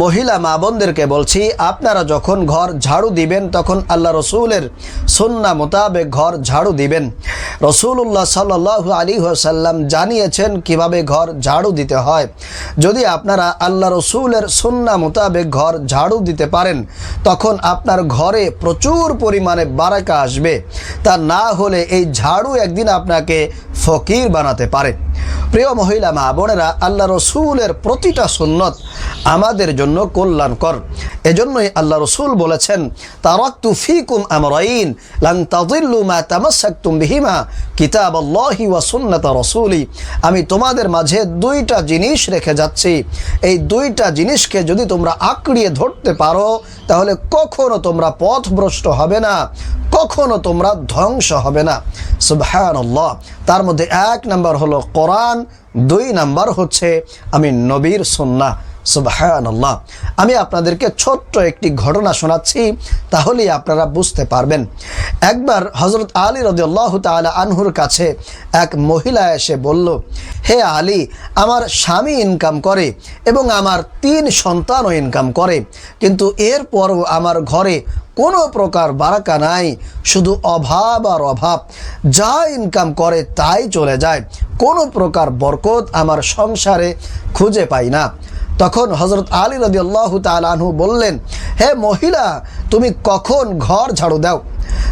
মহিলা মা বোনদেরকে বলছি, আপনারা যখন ঘর ঝাড়ু দিবেন, তখন আল্লাহ রসুলের সন্না মোতাবেক ঘর ঝাড়ু দিবেন। রসুল্লাহ সাল্লাহ আলী সাল্লাম জানিয়েছেন কীভাবে ঘর ঝাড়ু দিতে হয়। যদি আপনারা আল্লাহ রসুলের সন্না মোতাবেক ঘর ঝাড়ু দিতে পারেন, তখন আপনার ঘরে প্রচুর পরিমাণে বারাকা আসবে। তা না হলে এই ঝাড়ু একদিন আপনাকে ফকির বানাতে পারে। প্রিয় মহিলা মা বোনেরা আল্লাহ রসুলের প্রতিটা সুন্নত আমাদের জন্য কল্যাণকর। এজন্যই আল্লাহ রসুল বলেছেন ফিকুম তাদিল্লু মা কিতাব রসুলি। আমি তোমাদের মাঝে দুইটা জিনিস রেখে যাচ্ছি। এই দুইটা জিনিসকে যদি তোমরা আঁকড়িয়ে ধরতে পারো, তাহলে কখনো তোমরা পথভ্রষ্ট হবে না, কখনো তোমরা ধ্বংস হবে না। সুবহানাল্লাহ। তার মধ্যে এক নাম্বার হলো কোরআন, দুই নাম্বার হচ্ছে আমি নবীর সন্না সুবহানাল্লাহ। আমি আপনাদেরকে ছোট্ট একটি ঘটনা শোনাচ্ছি, তাহলেই আপনারা বুঝতে পারবেন। একবার হজরত আলী রদিয়াল্লাহ তালা আনহুর কাছে এক মহিলা এসে বলল, হে আলী, আমার স্বামী ইনকাম করে এবং আমার তিন সন্তানও ইনকাম করে, কিন্তু এরপরও আমার ঘরে কোনো প্রকার বারাকা নাই, শুধু অভাব আর অভাব। যা ইনকাম করে তাই চলে যায়, কোনো প্রকার বরকত আমার সংসারে খুঁজে পাই না। তখন হজরত আলী রদি আল্লাহ তালু বললেন, হে মহিলা, তুমি কখন ঘর ঝাড়ু দাও?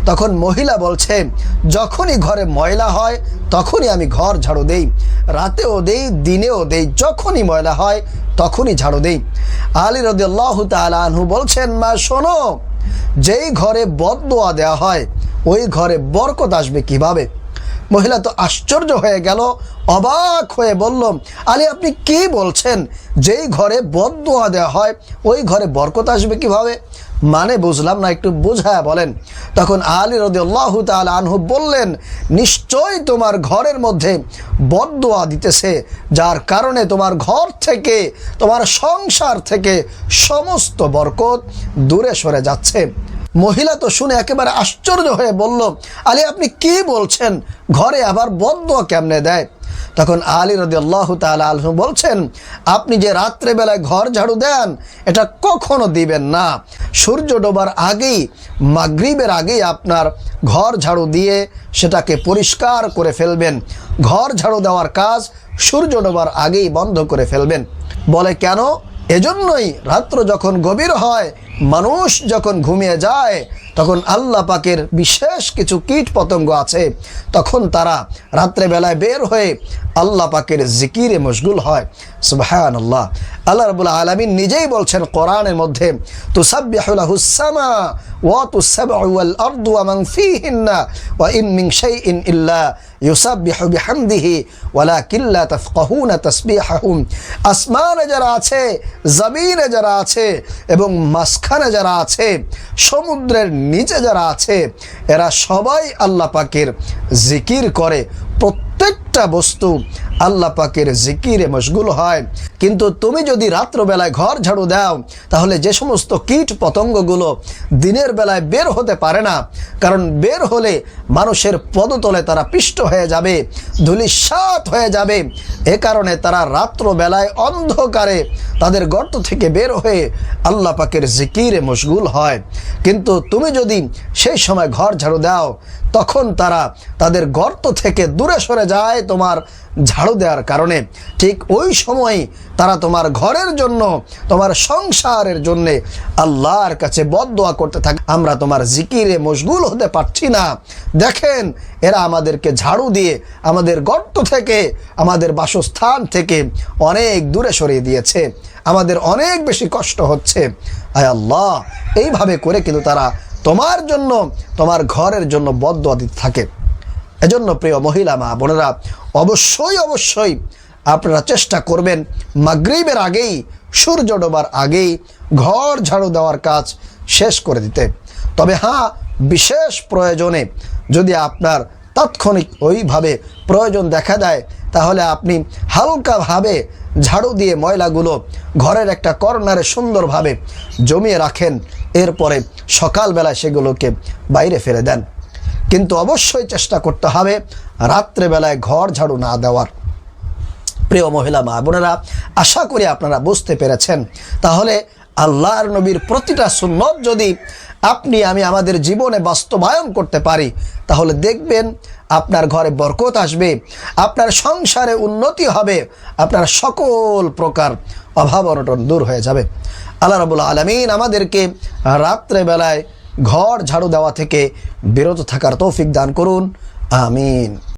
তখন মহিলা বলছে, যখনই ঘরে ময়লা হয়, তখনই আমি ঘর ঝাড়ু দেই। রাতেও দেই, দিনেও দেই, যখনই ময়লা হয়, তখনই ঝাড়ু দেই। আলী রদি আল্লাহ তালু বলছেন, মা, শোনো, যেই ঘরে বদদোয়া দেওয়া হয়, ওই ঘরে বরকত আসবে কীভাবে? মহিলা তো আশ্চর্য হয়ে গেল, অবাক হয়ে বলল, আলী, আপনি কি বলছেন? যেই ঘরে বদদোয়া দেওয়া হয়, ওই ঘরে বরকত আসবে কীভাবে? মানে বুঝলাম না, একটু বোঝায় বলেন। তখন আলী রদিয়াল্লাহ তাল আনহু বললেন নিশ্চয় তোমার ঘরের মধ্যে বদদোয়া দিতেছে, যার কারণে তোমার ঘর থেকে, তোমার সংসার থেকে সমস্ত বরকত দূরে সরে যাচ্ছে। মহিলা তো শুনে একেবারে আশ্চর্য হয়ে বলল, আলী, আপনি কি বলছেন? ঘরে আবার বদদোয়া কেমনে দেয়? তখন আলী রদি আল্লাহ আলহ বলছেন, আপনি যে রাত্রেবেলায় ঘর ঝাড়ু দেন, এটা কখনো দিবেন না। সূর্য ডোবার আগেই, মাগরিবের আগেই আপনার ঘর ঝাড়ু দিয়ে সেটাকে পরিষ্কার করে ফেলবেন। ঘর ঝাড়ু দেওয়ার কাজ সূর্য ডোবার আগেই বন্ধ করে ফেলবেন। বলে কেন? এজন্যই রাত্র যখন গভীর হয়, মানুষ যখন ঘুমিয়ে যায়, তখন আল্লাহ পাকের বিশেষ কিছু কীট পতঙ্গ আছে। তখন তারা রাত্রেবেলায় বের হয়ে আল্লাহ পাকের জিকিরে মশগুল হয়। সুবাহান আল্লাহ আল্লাহ রবুল্লা আলমিন নিজেই বলছেন কোরআনের মধ্যে ইন মিন আসমানে যারা আছে, জমিনে যারা আছে এবং মাঝখানে যারা আছে, সমুদ্রের নিচে যারা আছে, এরা সবাই আল্লাহ পাকের জিকির করে। প্রত্যেকটা বস্তু আল্লাহ পাকের জিকিরে মশগুল হয়। কিন্তু তুমি যদি রাত্রবেলায় ঘর ঝাড়ু দাও, তাহলে যে সমস্ত কীট পতঙ্গগুলো দিনের বেলায় বের হতে পারে না। কারণ বের হলে মানুষের পদতলে তারা পিষ্ট হয়ে যাবে ধুলিসাত হয়ে যাবে। এ কারণে তারা রাত্রবেলায় অন্ধকারে তাদের গর্ত থেকে বের হয়ে আল্লাহ পাকের জিকিরে মশগুল হয়। কিন্তু তুমি যদি সেই সময় ঘর ঝাড়ু দাও, তখন তারা তাদের গর্ত থেকে দূরে সরে যায় তোমার ঝাড়ু দেওয়ার কারণে। ঠিক ওই সময় তারা তোমার ঘরের জন্য, তোমার সংসারের জন্যে আল্লাহর কাছে বদোয়া করতে থাকে। আমরা তোমার জিকিরে মশগুল হতে পারছি না। দেখেন, এরা আমাদেরকে ঝাড়ু দিয়ে আমাদের গর্ত থেকে, আমাদের বাসস্থান থেকে অনেক দূরে সরিয়ে দিয়েছে। আমাদের অনেক বেশি কষ্ট হচ্ছে। আয় আল্লাহ, এইভাবে করে কিন্তু তারা তোমার জন্য, তোমার ঘরের জন্য বদোয়া দিতে থাকে। এজন্য প্রিয় মহিলা মা বোনেরা, অবশ্যই অবশ্যই আপনারা চেষ্টা করবেন মাগরিবের আগেই, সূর্য ডোবার আগেই ঘর ঝাড়ু দেওয়ার কাজ শেষ করে দিতে। তবে হ্যাঁ বিশেষ প্রয়োজনে যদি আপনার তাৎক্ষণিক ওইভাবে প্রয়োজন দেখা দেয়, তাহলে আপনি হালকাভাবে ঝাড়ু দিয়ে ময়লাগুলো ঘরের একটা কর্নারে সুন্দরভাবে জমিয়ে রাখেন। এরপরে সকালবেলায় সেগুলোকে বাইরে ফেলে দেন। কিন্তু অবশ্যই চেষ্টা করতে হবে রাত্রেবেলায় ঘর ঝাড়ু না দেওয়ার। প্রিয় মহিলা মা বোনেরা, আশা করি আপনারা বুঝতে পেরেছেন। তাহলে আল্লাহর নবীর প্রতিটা সুন্নত যদি আপনি, আমি আমাদের জীবনে বাস্তবায়ন করতে পারি, তাহলে দেখবেন আপনার ঘরে বরকত আসবে, আপনার সংসারে উন্নতি হবে, আপনার সকল প্রকার অভাব অনটন দূর হয়ে যাবে। আল্লাহ রবুল আলমিন আমাদেরকে রাত্রেবেলায় ঘর ঝাড়ু দেওয়া থেকে বিরত থাকার তৌফিক দান করুন। আমিন।